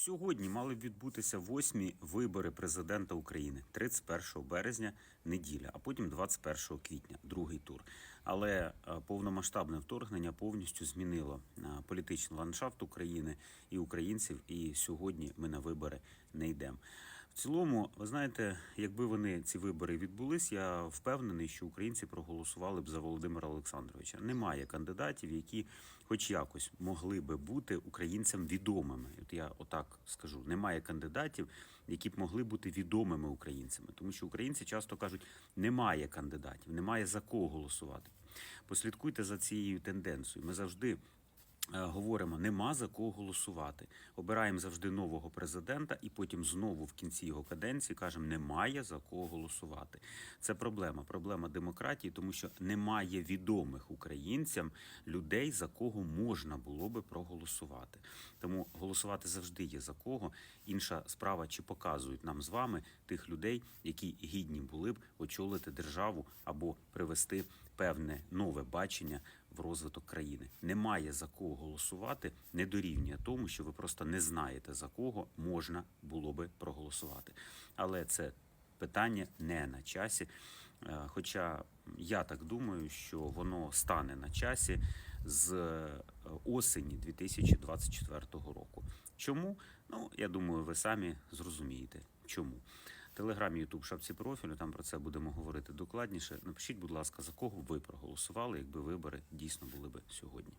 Сьогодні мали відбутися восьмі вибори президента України 31 березня, неділя, а потім 21 квітня, другий тур. Але е, повномасштабне вторгнення повністю змінило е, політичний ландшафт України і українців. І сьогодні ми на вибори не йдемо. Цілому, ви знаєте, якби вони ці вибори відбулись, я впевнений, що українці проголосували б за Володимира Олександровича. Немає кандидатів, які, хоч якось, могли би бути українцям відомими. От я отак скажу: немає кандидатів, які б могли бути відомими українцями, тому що українці часто кажуть, немає кандидатів, немає за кого голосувати. Послідкуйте за цією тенденцією. Ми завжди. Е, Говоримо, нема за кого голосувати. Обираємо завжди нового президента, і потім знову в кінці його каденції кажемо, немає за кого голосувати. Це проблема, проблема демократії, тому що немає відомих українцям людей, за кого можна було би проголосувати. Тому голосувати завжди є за кого. Інша справа, чи показують нам з вами тих людей, які гідні були б очолити державу або привести певне нове бачення в розвиток країни. Немає за кого голосувати, не дорівнює тому, що ви просто не знаєте за кого можна було би проголосувати. Але це питання не на часі. Е, Хоча я так думаю, що воно стане на часі з е, осені 2024 року. Чому? Ну я думаю, ви самі зрозумієте, чому. Телеграмі, Ютуб, шапці профілю, там про це будемо говорити докладніше. Напишіть, будь ласка, за кого ви проголосували, якби вибори дійсно були би сьогодні.